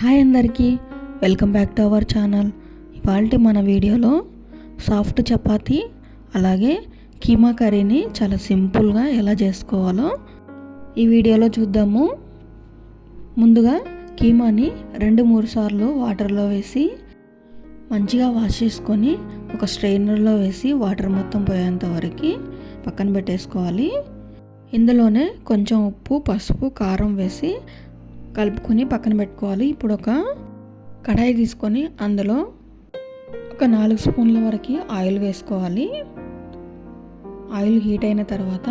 Hi అందరికీ welcome back to our channel. ఇవాళ మన వీడియోలో సాఫ్ట్ చపాతి అలాగే కీమా కర్రీని చాలా సింపుల్గా ఎలా చేసుకోవాలో ఈ వీడియోలో చూద్దాము. ముందుగా కీమాని రెండు మూడు సార్లు వాటర్లో వేసి మంచిగా వాష్ చేసుకొని ఒక స్ట్రైనర్లో వేసి వాటర్ మొత్తం పోయేంత వరకు పక్కన పెట్టేసుకోవాలి. ఇందులోనే కొంచెం ఉప్పు పసుపు కారం వేసి కలుపుకొని పక్కన పెట్టుకోవాలి. ఇప్పుడు ఒక కడాయి తీసుకొని అందులో ఒక నాలుగు స్పూన్ల వరకు ఆయిల్ వేసుకోవాలి. ఆయిల్ హీట్ అయిన తర్వాత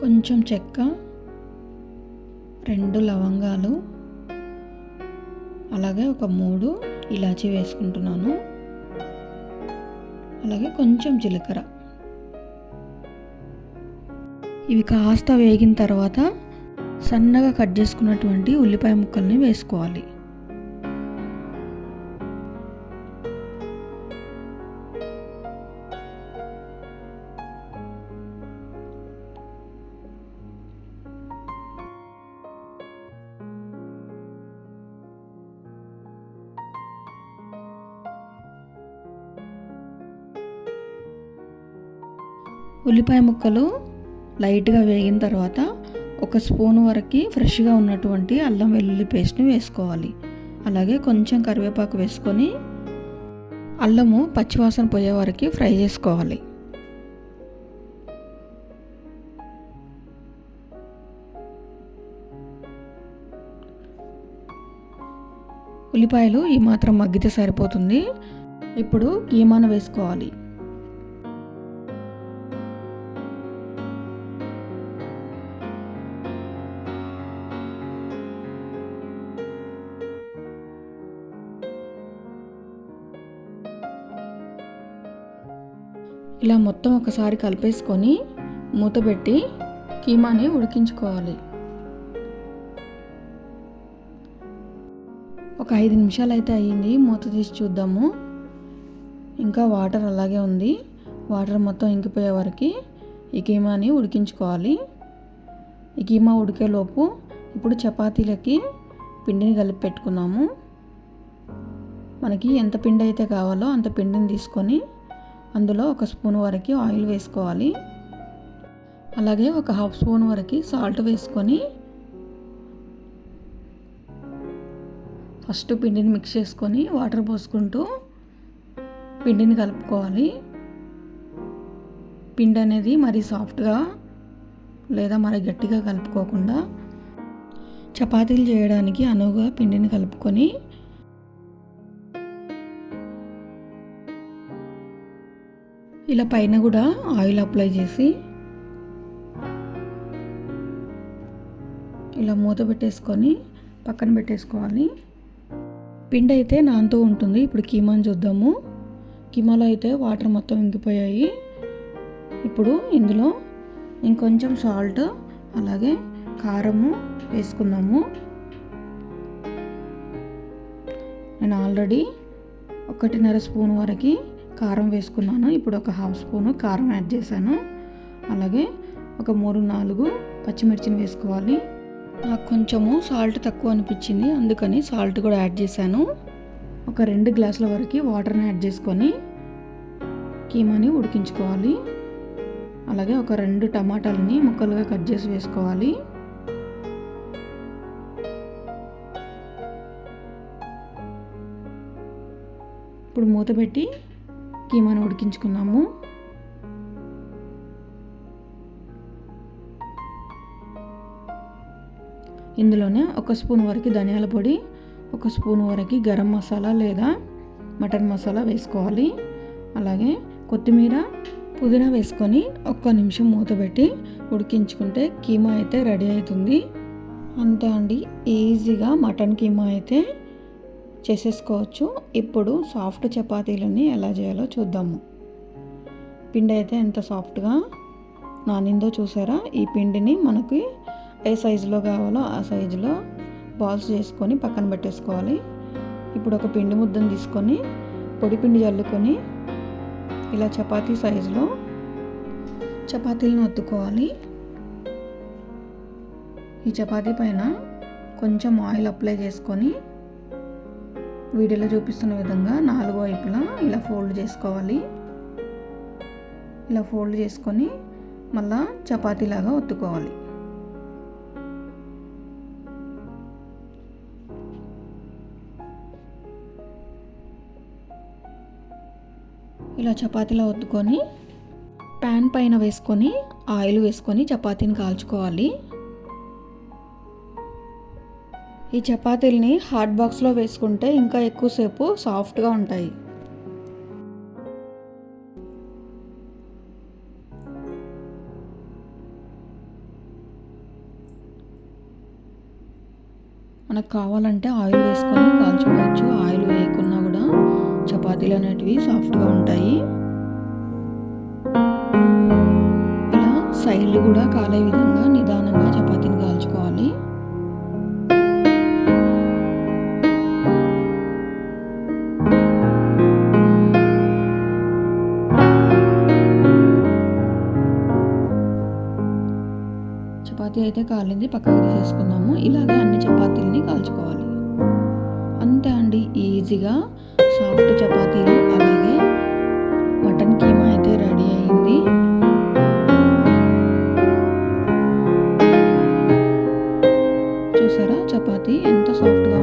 కొంచెం చెక్క రెండు లవంగాలు అలాగే ఒక మూడు ఇలాచీ వేసుకుంటున్నాను. అలాగే కొంచెం జీలకర్ర. ఇవి కాస్త వేగిన తర్వాత సన్నగా కట్ చేసుకున్నటువంటి ఉల్లిపాయ ముక్కల్ని వేసుకోవాలి. ఉల్లిపాయ ముక్కలు లైట్గా వేగిన తర్వాత ఒక స్పూన్ వరకు ఫ్రెష్గా ఉన్నటువంటి అల్లం వెల్లుల్లి పేస్ట్ని వేసుకోవాలి. అలాగే కొంచెం కరివేపాకు వేసుకొని అల్లము పచ్చివాసన పోయే వరకు ఫ్రై చేసుకోవాలి. ఉల్లిపాయలు ఈ మాత్రం మగ్గితే సరిపోతుంది. ఇప్పుడు కీమాను వేసుకోవాలి. ఇలా మొత్తం ఒకసారి కలిపేసుకొని మూత పెట్టి కీమాని ఉడికించుకోవాలి. ఒక ఐదు నిమిషాలు అయితే అయ్యింది. మూత తీసి చూద్దాము. ఇంకా వాటర్ అలాగే ఉంది. వాటర్ మొత్తం ఇంకిపోయే వరకు ఈ కీమాని ఉడికించుకోవాలి. ఈ కీమా ఉడికేలోపు ఇప్పుడు చపాతీలకి పిండిని కలిపి పెట్టుకున్నాము. మనకి ఎంత పిండి అయితే కావాలో అంత పిండిని తీసుకొని అందులో ఒక స్పూన్ వరకు ఆయిల్ వేసుకోవాలి. అలాగే ఒక హాఫ్ స్పూన్ వరకు సాల్ట్ వేసుకొని ఫస్ట్ పిండిని మిక్స్ చేసుకొని వాటర్ పోసుకుంటూ పిండిని కలుపుకోవాలి. పిండి అనేది మరి సాఫ్ట్గా లేదా మరి గట్టిగా కలుపుకోకుండా చపాతీలు చేయడానికి అనువుగా పిండిని కలుపుకొని ఇలా పైన కూడా ఆయిల్ అప్లై చేసి ఇలా మూత పెట్టేసుకొని పక్కన పెట్టేసుకోవాలి. పిండి అయితే నాంతో ఉంటుంది. ఇప్పుడు కీమాని చూద్దాము. కీమాలో అయితే వాటర్ మొత్తం ఇంకిపోయాయి. ఇప్పుడు ఇందులో ఇంకొంచెం సాల్ట్ అలాగే కారము వేసుకుందాము. నేను ఆల్రెడీ ఒకటిన్నర స్పూన్ వరకు కారం వేసుకున్నాను. ఇప్పుడు ఒక హాఫ్ స్పూను కారం యాడ్ చేశాను. అలాగే ఒక మూడు నాలుగు పచ్చిమిర్చిని వేసుకోవాలి. నాకు కొంచెము సాల్ట్ తక్కువ అనిపించింది. అందుకని సాల్ట్ కూడా యాడ్ చేశాను. ఒక రెండు గ్లాసుల వరకు వాటర్ని యాడ్ చేసుకొని కీమాని ఉడికించుకోవాలి. అలాగే ఒక రెండు టమాటాలని ముక్కలుగా కట్ చేసి వేసుకోవాలి. ఇప్పుడు మూత పెట్టి కీమాను ఉడికించుకున్నాము. ఇందులోనే ఒక స్పూన్ వరకు ధనియాల పొడి ఒక స్పూన్ వరకు గరం మసాలా లేదా మటన్ మసాలా వేసుకోవాలి. అలాగే కొత్తిమీర పుదీనా వేసుకొని ఒక్క నిమిషం మూత పెట్టి ఉడికించుకుంటే కీమా అయితే రెడీ అవుతుంది. అంతే అండి ఈజీగా మటన్ కీమా అయితే చేసేసుకోవచ్చు. ఇప్పుడు సాఫ్ట్ చపాతీలని ఎలా చేయాలో చూద్దాము. పిండి అయితే ఎంత సాఫ్ట్గా నానిందో చూసారా? ఈ పిండిని మనకి ఏ సైజులో కావాలో ఆ సైజులో బాల్స్ చేసుకొని పక్కన పెట్టేసుకోవాలి. ఇప్పుడు ఒక పిండి ముద్దను తీసుకొని పొడి పిండి చల్లుకొని ఇలా చపాతీ సైజులో చపాతీలను అద్దుకోవాలి. ఈ చపాతీ పైన కొంచెం ఆయిల్ అప్లై చేసుకొని వీడియోలో చూపిస్తున్న విధంగా నాలుగు వైపులా ఇలా ఫోల్డ్ చేసుకోవాలి. ఇలా ఫోల్డ్ చేసుకొని మళ్ళా చపాతీలాగా ఒత్తుకోవాలి. ఇలా చపాతీలా ఒత్తుకొని ప్యాన్ పైన వేసుకొని ఆయిల్ వేసుకొని చపాతీని కాల్చుకోవాలి. ఈ చపాతీల్ని హాట్ బాక్స్లో వేసుకుంటే ఇంకా ఎక్కువసేపు సాఫ్ట్గా ఉంటాయి. మనకు కావాలంటే ఆయిల్ వేసుకొని కాల్చుకోవచ్చు ఆయిల్ వేయకున్నా కూడా చపాతీలు అనేటివి సాఫ్ట్గా ఉంటాయి. ఇలా సైడ్లు కూడా కాలే విధంగా నిదానం చపాతీ అయితే కాలింది పక్కకు తీసేసుకుందాము. ఇలాగే అన్ని చపాతీలని కాల్చుకోవాలి. అంతే అండి ఈజీగా సాఫ్ట్ చపాతీలు అలాగే మటన్ కీమా అయితే రెడీ అయింది. చూసారా చపాతీ ఎంత సాఫ్ట్గా